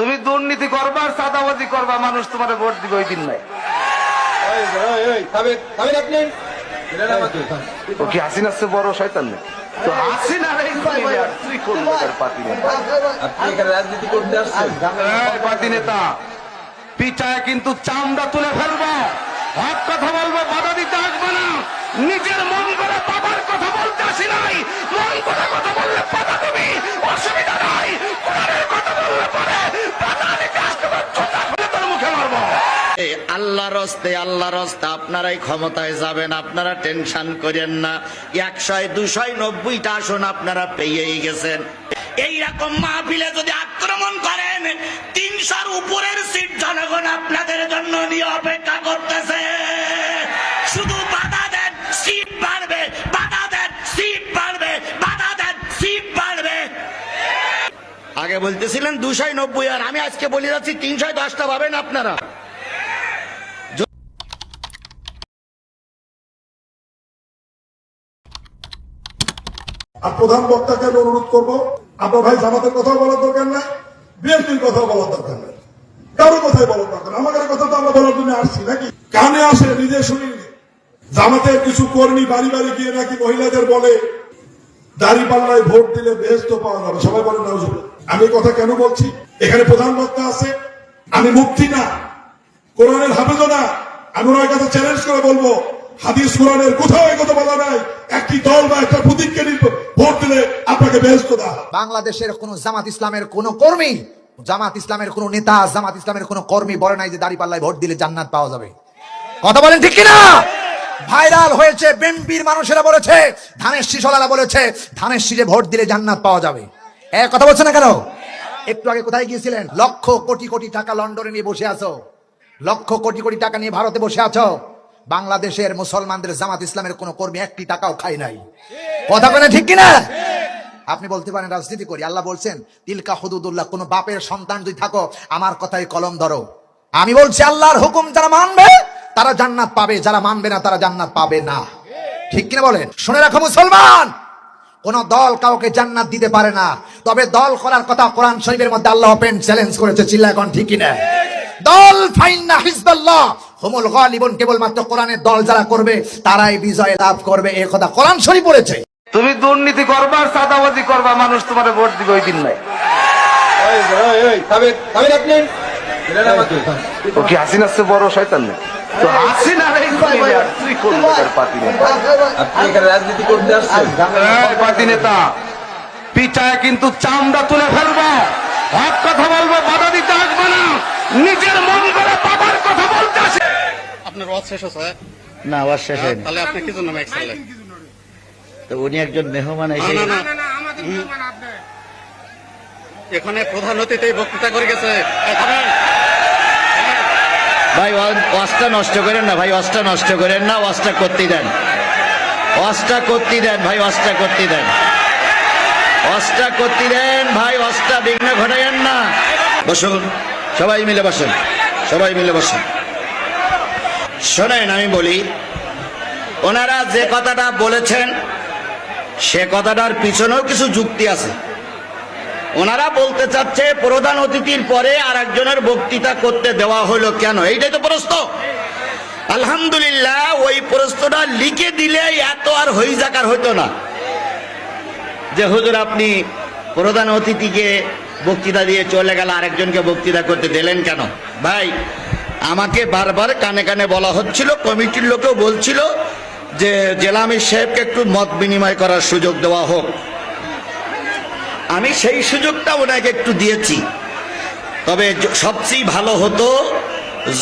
তুমি দুর্নীতি করবা আর চাঁদাবাজি করবা মানুষ তোমার ভোট দিবে ওই দিন নাই। ও কি হাসিনার চেয়ে বড় শয়তান নেই তো পাতি এখানে রাজনীতি করতে পাতি নেতা পিঠায় কিন্তু চামড়া তুলে ফেলব। হক কথা বলব বাধা দিতে আসবে না। নিজের মন করে বাবার কথা বলতে আসি নাই মন করে কথা বললে বাধা দিবি অসুবিধা নাই কোরআনের কথা বললে পরে বাধা দিতে আসতে পারবে জুতা খুলে তোর মুখে মারবো এই আল্লাহর রস্তে আল্লাহর রস্তে, আপনারাই ক্ষমতায় যাবেন, আপনারা টেনশন করেন না। একশয়, দুশয়, নব্বইটা আসন আপনারা পেয়েই গেছেন। এইরকম মাহফিলে যদি আক্রমণ করেন, তিনশোর উপরের সিট জনগণ আপনাদের জন্য নিয়ে অপেক্ষা করতেছে। শুধু বাধা দেন, সিট বাড়বে, বাধা দেন, সিট বাড়বে, বাধা দেন, সিট বাড়বে। আগে বলতেছিলেন দুশয়, নব্বই, আর আমি আজকে বলে যাচ্ছি, তিনশয়, দশটা পাবেন আপনারা। আর প্রধান বক্তাকে আমি অনুরোধ করব, আপনার ভাই জামাতের কথা বলার দরকার নাই, বিএনপির কথা বলার দরকার নাই। কারও কথাই বলার দরকার। আমাদের কথা তো আমরা বলার জন্য আসছি নাকি? কানে আসে, নিজে শুনিনি জামাতের কিছু কর্মী বাড়ি বাড়ি গিয়ে নাকি মহিলাদের বলে, দাড়ি পাল্লায় ভোট দিলে বেহেস্ত পাওয়া যাবে। সবাই বলেন না আমি কথা কেন বলছি? এখানে প্রধান বক্তা আছে। আমি মুক্তি না। কোরআনের হাফেজও না। আমি ওনার কাছে চ্যালেঞ্জ করে বলব হাদিস কোরআনের কোথাও এই কথা বলা নাই? একটি দল বা একটা প্রতীককে ভোট দিলে আপনাকে বেহেস্ত দেওয়া। বাংলাদেশের কোন জামাত ইসলামের কোন কর্মী, জামাত ইসলামের কোন নেতা, জামাত ইসলামের কোন কর্মী বলে নাই যে দাঁড়িপাল্লায় ভোট দিলে জান্নাত পাওয়া যাবে। কথা বলেন ঠিক কিনা? ভাইরাল হয়েছে, বিএনপির মানুষেরা বলেছে, ধানের শীষলারা বলেছে, ধানের শীষে ভোট দিলে জান্নাত পাওয়া যাবে। এ কথা বলছে না কেন? একটু আগে কোথায় গিয়েছিলেন? লক্ষ কোটি কোটি টাকা লন্ডনে নিয়ে বসে আছো। লক্ষ কোটি কোটি টাকা নিয়ে ভারতে বসে আছো। বাংলাদেশের মুসলমানদের জামাত ইসলামের কোন কর্মী একটি টাকাও খায় নাই। কথা বলে ঠিক কিনা? আপনি বলতে পারেন, রাজনীতি করি। আল্লাহ বলছেন, তিলকা হুদুদুল্লাহ, কোন বাপের সন্তান যদি থাকো, আমার কথাই কলম ধরো। আমি বলছি, আল্লাহর হুকুম যারা মানবে, তারা জান্নাত পাবে। যারা মানবে না, তারা জান্নাত পাবে না। ঠিক কিনা বলেন? শুনে রাখো, মুসলমান! কোন দল কাউকে জান্নাত দিতে পারে না। তবে দল করার কথা কোরআন শরীফের মধ্যে আল্লাহ পেন চ্যালেঞ্জ করেছে চিল্লা এখন ঠিক কিনা? দল ফাইন্না হিজবাল্লাহ হুমুল গালিবুন কেবলমাত্র কোরআনের দল যারা করবে তারাই বিজয় লাভ করবে। এ কথা কোরআন শরীফ বলেছে। তুমি দুর্নীতি করবা আর চাঁদাবাজি করবা মানুষ তোমার ভোট দিবে ওই দিন নাই। কি বড় শয়তান তো রাজনীতি করতে আসছেন? পাতি নেতা পিঠায় কিন্তু চামড়া তুলে ফেলব। হক কথা বলব বাধা দিতে আসবে না। নিজের মন করে আসে আপনার ওয়াজ শেষ হচ্ছে না আওয়াজ শেষ হয়নি। তাহলে আপনি কি জন্য মাইক চাইলেন তো উনি একজন মেহমান এসে না, না, না। হুম। এখানে প্রধান অতিথি বক্তৃতা করে গেছে। ভাই ওয়া- ওয়াজটা নষ্ট করেন না ভাই ওয়াজটা নষ্ট করেন না ওয়াজটা করতে দেন। ওয়াজটা করতে দেন ভাই ওয়াজটা করতে দেন। ওয়াজটা করতে দেন ভাই ওয়াজটা বিঘ্ন ঘটাইয়েন না। বসুন সবাই মিলে বসুন সবাই মিলে বসুন। শোনেন আমি বলি, ওনারা যে কথাটা বলেছেন, সে কথাটার পিছনেও কিছু যুক্তি আছে। ওনারা বলতে চাচ্ছে, প্রধান অতিথির পরে আর একজনের বক্তৃতা করতে দেওয়া হলো কেন? এইটাই তো প্রশ্ন। আলহামদুলিল্লাহ, ওই প্রশ্নটা লিখে দিলে এত আর হই জাকার হইতো না। যে হুজুর, আপনি প্রধান অতিথিকে বক্তৃতা দিয়ে চলে গেল, আরেকজনকে বক্তৃতা করতে দিলেন কেন? ভাই আমাকে বারবার কানে কানে বলা হচ্ছিল, কমিটির লোকেও বলছিল যে জেলা আমির সাহেবকে একটু মত বিনিময় করার সুযোগ দেওয়া হোক। আমি সেই সুযোগটা ওনাকে একটু দিয়েছি। তবে সবচেয়ে ভালো হতো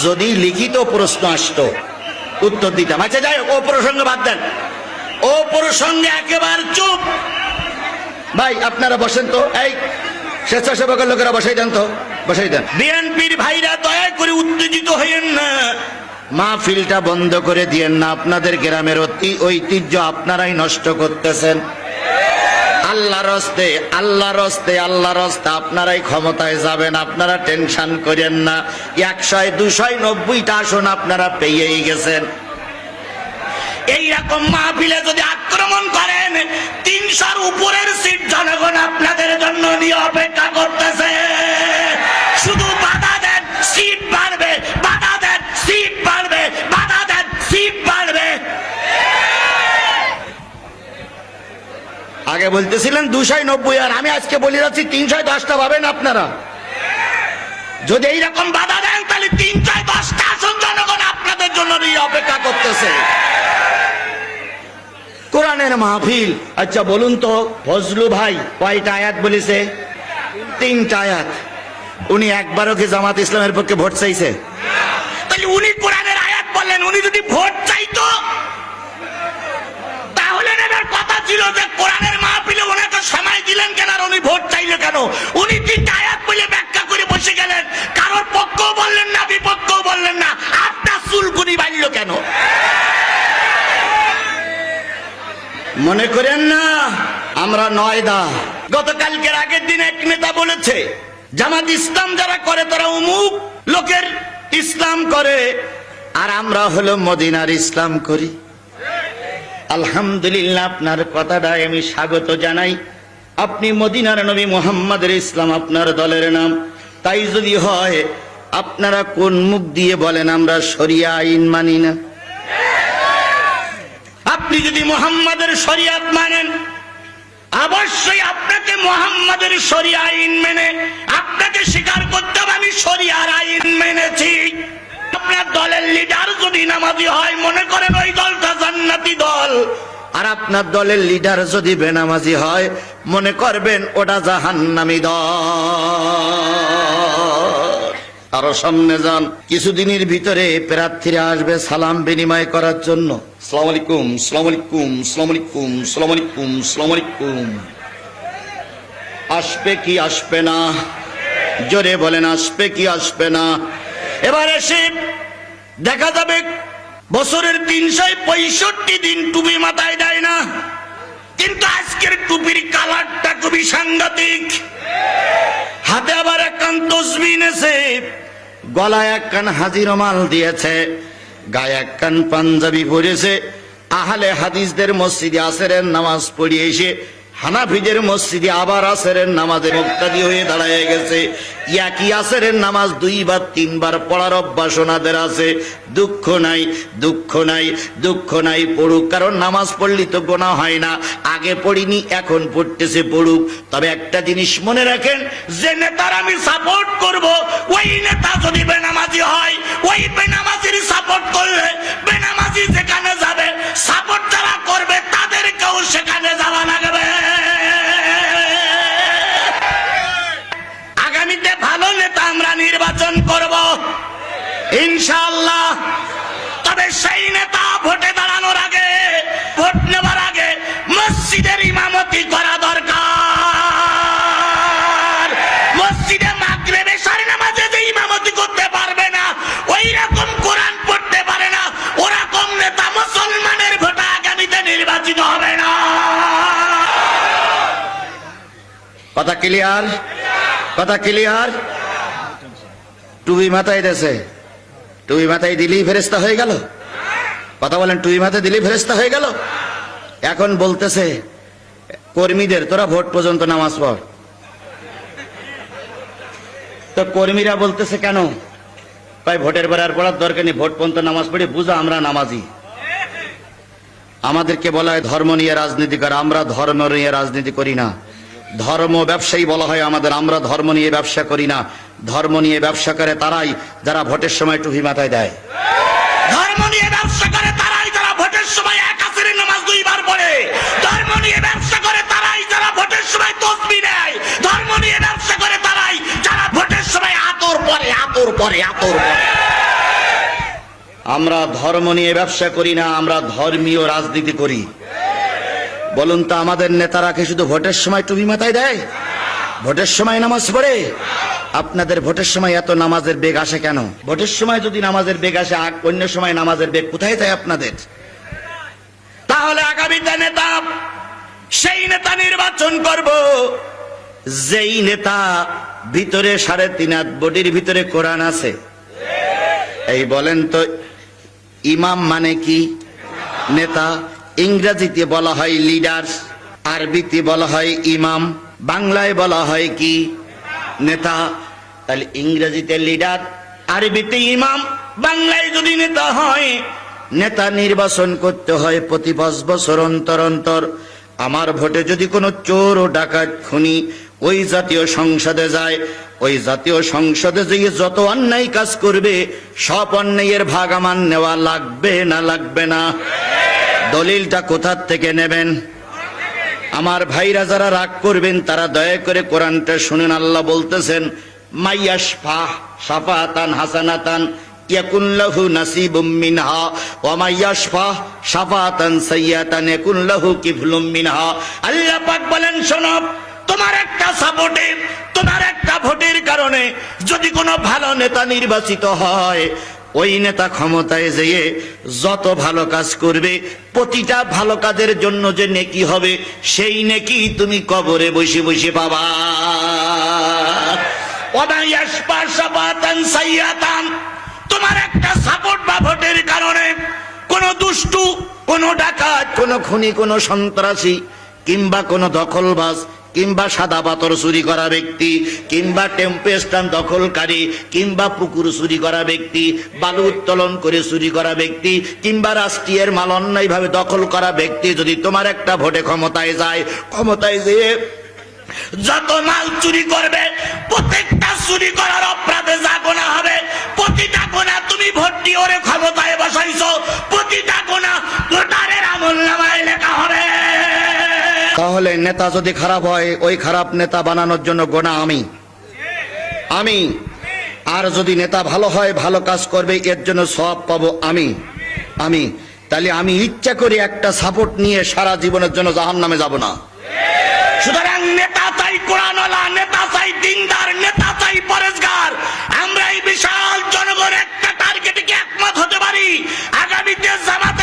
যদি লিখিত প্রশ্ন আসতো, উত্তর দিতাম। আচ্ছা যাই ও প্রসঙ্গে বাদ দেন। ও প্রসঙ্গে একেবারে চুপ। ভাই, আপনারা বসেন তো। এই স্বেচ্ছাসেবকের লোকেরা বসাই দেন তো। বসাই দেন। বিএনপির ভাইরা দয়া করে উত্তেজিত হইয়েন না। মাহফিলটা বন্ধ করে দিয়েন না। আপনাদের গ্রামের অতি ঐতিহ্য আপনারাই নষ্ট করতেছেন। আল্লাহ রস্তে আল্লাহ রস্তে আল্লাহ রস্তে আপনারাই ক্ষমতায় যাবেন। আপনারা টেনশন করেন না। একশয় দুশয় নব্বইটা আসন আপনারা পেয়েই গেছেন। এইরকম মাহফিলে যদি আক্রমণ করেন তিনশোর উপরের সিট জনগণ আপনাদের জন্য নিয়ে অপেক্ষা করতেছে। আগে বলতেছিলেন দুশো নব্বই আর আমি আজকে বলে যাচ্ছি তিনশো দশটা পাবেন আপনারা। যদি এইরকম বাধা দেন, তাহলে তিনশো দশটা আসন জনগণ আপনাদের জন্য নিয়ে অপেক্ষা করতেছে। কোরআনের মাহফিল আচ্ছা বলুন তো, ফজলু ভাই কয়টা আয়াত বলেছে? তিনটা আয়াত। উনি একবারও কি জামাত ইসলামের পক্ষে ভোট চাইছে? তাহলে উনি কোরআনের আয়াত বললেন, উনি যদি ভোট চাইতো ছিল যে কোরআনের মাহফিলে ওনাকে সময় দিলেন কেন আর উনি ভোট কেন? উনি তিনটা আয়াত বলে ব্যাখ্যা করে বসে গেলেন? কারোর বললেন না বললেন না। আপনার বাড়ল কেন? মনে করেন না, আমরা নয়দা গতকালকের আগের দিন এক নেতা বলেছে, জামাত ইসলাম যারা করে, তারা অমুক লোকের ইসলাম করে, আর আমরা হলো মদিনার ইসলাম করি। আলহামদুলিল্লাহ, আপনার কথাটাই আমি স্বাগত জানাই। আপনি মদিনার নবী মোহাম্মদের ইসলাম, আপনার দলের নাম। তাই যদি হয়, আপনারা কোন মুখ দিয়ে বলেন, আমরা শরিয়া আইন মানি না। আপনি যদি মোহাম্মদের শরিয়াত মানেন, অবশ্যই আপনাকে মোহাম্মদের শরিয়া আইন মেনে, আপনাকে স্বীকার করতে হবে, আমি শরিয়ার আইন মেনেছি। আপনার দলের লিডার যদি নামাজি হয়, মনে করেন ওই দলটা জান্নাতি দল। আর আপনার দলের লিডার যদি বেনামাজি হয়, মনে করবেন ওটা জাহান্নামি দল। আরও সামনে যান, কিছুদিনের ভিতরে প্রার্থীরা আসবে সালাম বিনিময় করার জন্য। সালাম আলাইকুম সালাম আলাইকুম সালাম আলাইকুম সালাম আলাইকুম সালাম আলাইকুম। আসবে কি আসবে না? জোরে বলেন, আসবে কি আসবে না? এবার এসে দেখা যাবে বছরের তিনশো পঁয়ষট্টি দিন টুপি মাথায় দেয় না। কিন্তু আজকের টুপির কালারটা খুবই সাংঘাতিক। হাতে আবার একখান তসবি এনেছে, গলায় একখান হাজির মাল দিয়েছে, গায়ে একখান পাঞ্জাবি পরেছে। আহলে হাদিসদের মসজিদে আসরের নামাজ পড়িয়ে এসে হানাফিদের মসজিদে আবার আসরের নামাজে মুক্তাদি হয়ে দাঁড়ায় গেছে। ইয়াকি আসরের নামাজ দুইবার, তিনবার পড়ার অভ্যাস ওনাদের আছে। দুঃখ নাই দুঃখ নাই দুঃখ নাই, পড়ুক। কারণ নামাজ পড়লি তো গোনা হয় না। আগে পড়িনি, এখন পড়তেছে, পড়ুক। তবে একটা জিনিস মনে রাখেন, যে নেতার আমি সাপোর্ট করব, ওই নেতা যদি বেনামাজি হয়, ওই কথা ক্লিয়ার কথা ক্লিয়ার টুবি মাথায় দেশে টুবি মাথায় দিলেই ফেরেস্তা হয়ে গেল। কথা বলেন টুবি মাথায় দিলেই ফেরেস্তা হয়ে গেল? এখন বলতেছে, কর্মীদের, তোরা ভোট পর্যন্ত নামাজ পড়। তো কর্মীরা বলতেছে, কেন? ভাই ভোটের আর পড়ার দরকার নেই, ভোট পর্যন্ত নামাজ পড়ি বুঝা, আমরা নামাজি। আমাদেরকে বলা হয়, ধর্ম নিয়ে রাজনীতি করে, আমরা ধর্ম নিয়ে রাজনীতি করি না। ধর্ম ব্যবসায়ী বলা হয় আমাদের আমরা ধর্ম নিয়ে ব্যবসা করি না। ধর্ম নিয়ে ব্যবসা করে তারাই যারা ভোটের সময় টুপি মাথায় দেয়। ধর্ম নিয়ে ব্যবসা করে তারাই যারা ভোটের সময় এক আসরের নামাজ দুইবার পড়ে। ধর্ম নিয়ে ব্যবসা করে তারাই যারা ভোটের সময় তসবি নেয়। ধর্ম নিয়ে ব্যবসা করে তারাই যারা ভোটের সময় আতর পরে আতর পরে আতর পরে। আমরা ধর্ম নিয়ে ব্যবসা করি না আমরা ধর্মীয় রাজনীতি করি। বলুন তো, আমাদের নেতারা কি শুধু ভোটের সময় টুপি মাথায় দেয়? ভোটের সময় নামাজ পড়ে? আপনাদের ভোটের সময় এত নামাজের বেগ আসে কেন? ভোটের সময় যদি নামাজের বেগ আসে অন্য সময় নামাজের বেগ কোথায় যায় আপনাদের? তাহলে আগামীতে নেতা, সেই নেতা নির্বাচন করব। যেই নেতা ভিতরে সাড়ে তিন হাত বডির ভিতরে কোরআন আছে। এই বলেন তো, ইমাম মানে কি? নেতা? ইংরেজিতে বলা হয় লিডার, আরবিতে বলা হয় ইমাম, বাংলায় বলা হয় কি? নেতা। তাহলে ইংরেজিতে লিডার, আরবিতে ইমাম, বাংলায় যদি নেতা হয়, নেতা নির্বাচন করতে হয় প্রতি পাঁচ বছর অন্তর অন্তর। আমার ভোটে যদি কোনো চোর ও ডাকাত খুনি ওই জাতীয় সংসদে যায়, ওই জাতীয় সংসদে যেয়ে যত অন্যায় কাজ করবে, সব অন্যায়ের ভাগ আমার নেওয়া লাগবে না লাগবে না। দলিলটা কোথার থেকে নেবেন? আমার ভাইরা যারা রাগ করবেন, তারা দয়া করে কোরআনটা শুনেন। আল্লাহ বলতেছেন সাফাতান হাসানাতান ওয়া সাইয়াতান বলেন তোমার একটা তোমার একটা ভোটের কারণে যদি কোনো ভালো নেতা নির্বাচিত হয় ওই নেতা ক্ষমতায় যেয়ে যত ভালো কাজ করবে, প্রতিটা ভালো কাজের জন্য যে নেকি হবে, সেই নেকি তুমি কবরে বসে বসে পাবা। তোমার একটা সাপোর্ট বা ভোটের কারণে কোন দুষ্টু, কোন ডাকাত, কোন খুনি, কোন সন্ত্রাসী কিংবা কোন দখলবাজ কিংবা সাদা পাথর চুরি করা ব্যক্তি, কিংবা টেম্পো দখলকারী, কিংবা পুকুর চুরি করা ব্যক্তি, বালু উত্তোলন করে চুরি করা ব্যক্তি, কিংবা রাষ্ট্রীয় মাল অন্যায়ভাবে দখল করা ব্যক্তি, যদি তোমার একটা ভোটে ক্ষমতায় যায়, ক্ষমতায় যেয়ে যত মাল চুরি করবে, প্রত্যেকটা চুরি করার অপরাধে যা গোনা হবে, প্রতিটা গোনা তুমি ভোট দিয়ে ওরে ক্ষমতায় বসাইছো, প্রতিটা গোনা ভোটারের আমল হবে তাহলে নেতা যদি খারাপ হয়, ওই খারাপ নেতা বানানোর জন্য গোনা আমি। আমি। আর যদি নেতা ভালো হয়, ভালো কাজ করবে, এর জন্য সব পাবো আমি। আমি। তাহলে আমি ইচ্ছা করি একটা সাপোর্ট নিয়ে সারা জীবনের জন্য জাহান নামে যাব না। সুতরাং নেতা চাই কোরআনওয়ালা, নেতা চাই দিনদার, নেতা চাই পরেশগার। আমরা এই বিশাল জনগণ একটা টার্গেটে একমত হতে পারি। আগামীতে জামাতে